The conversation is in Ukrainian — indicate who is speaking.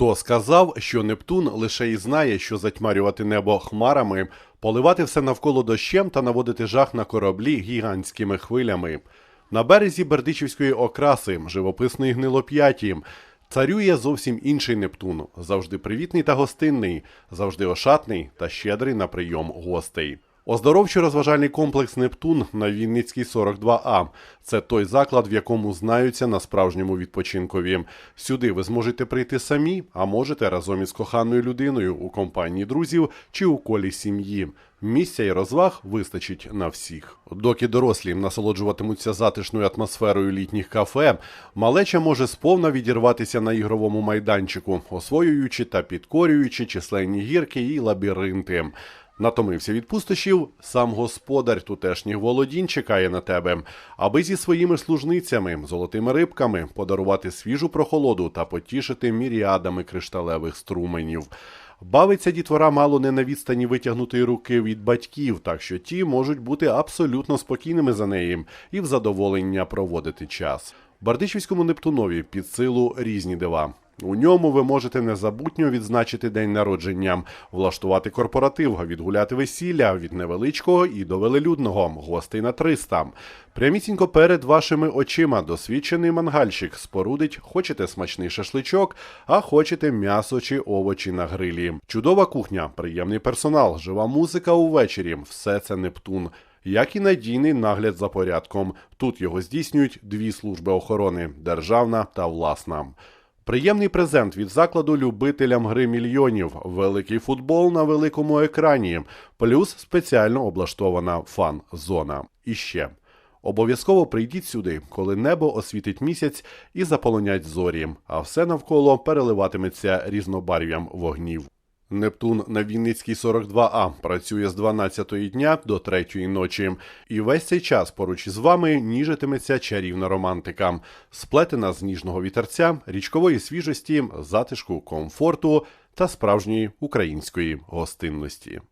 Speaker 1: Хто сказав, що Нептун лише і знає, що затьмарювати небо хмарами, поливати все навколо дощем та наводити жах на кораблі гігантськими хвилями. На березі Бердичівської окраси, живописної гнилоп'яті, царює зовсім інший Нептун, завжди привітний та гостинний, завжди ошатний та щедрий на прийом гостей. Оздоровчо-розважальний комплекс Нептун на Вінницькій 42А. Це той заклад, в якому знаються на справжньому відпочинкові. Сюди ви зможете прийти самі, а можете разом із коханою людиною у компанії друзів чи у колі сім'ї. Місця і розваг вистачить на всіх. Доки дорослі насолоджуватимуться затишною атмосферою літніх кафе, малеча може сповна відірватися на ігровому майданчику, освоюючи та підкорюючи численні гірки і лабіринти. Натомився від пустощів, сам господар тутешніх володінь чекає на тебе, аби зі своїми служницями, золотими рибками, подарувати свіжу прохолоду та потішити міріадами кришталевих струменів. Бавиться дітвора мало не на відстані витягнутої руки від батьків, так що ті можуть бути абсолютно спокійними за неї і в задоволення проводити час. Бардичівському Нептунові під силу різні дива. У ньому ви можете незабутньо відзначити день народження, влаштувати корпоратив, відгуляти весілля від невеличкого і до велелюдного, гостей на 300. Прямісінько перед вашими очима досвідчений мангальщик спорудить, хочете смачний шашличок, а хочете м'ясо чи овочі на грилі. Чудова кухня, приємний персонал, жива музика увечері. Все це Нептун. Як і надійний нагляд за порядком. Тут його здійснюють дві служби охорони державна та власна. Приємний презент від закладу любителям гри мільйонів, великий футбол на великому екрані, плюс спеціально облаштована фан-зона. І ще обов'язково прийдіть сюди, коли небо освітить місяць і заполонять зорі, а все навколо переливатиметься різнобарв'ям вогнів. Нептун на Вінницькій 42А працює з 12-ї дня до 3-ї ночі, і весь цей час поруч із вами ніжитиметься чарівна романтика, сплетена з ніжного вітерця, річкової свіжості, затишку, комфорту та справжньої української гостинності.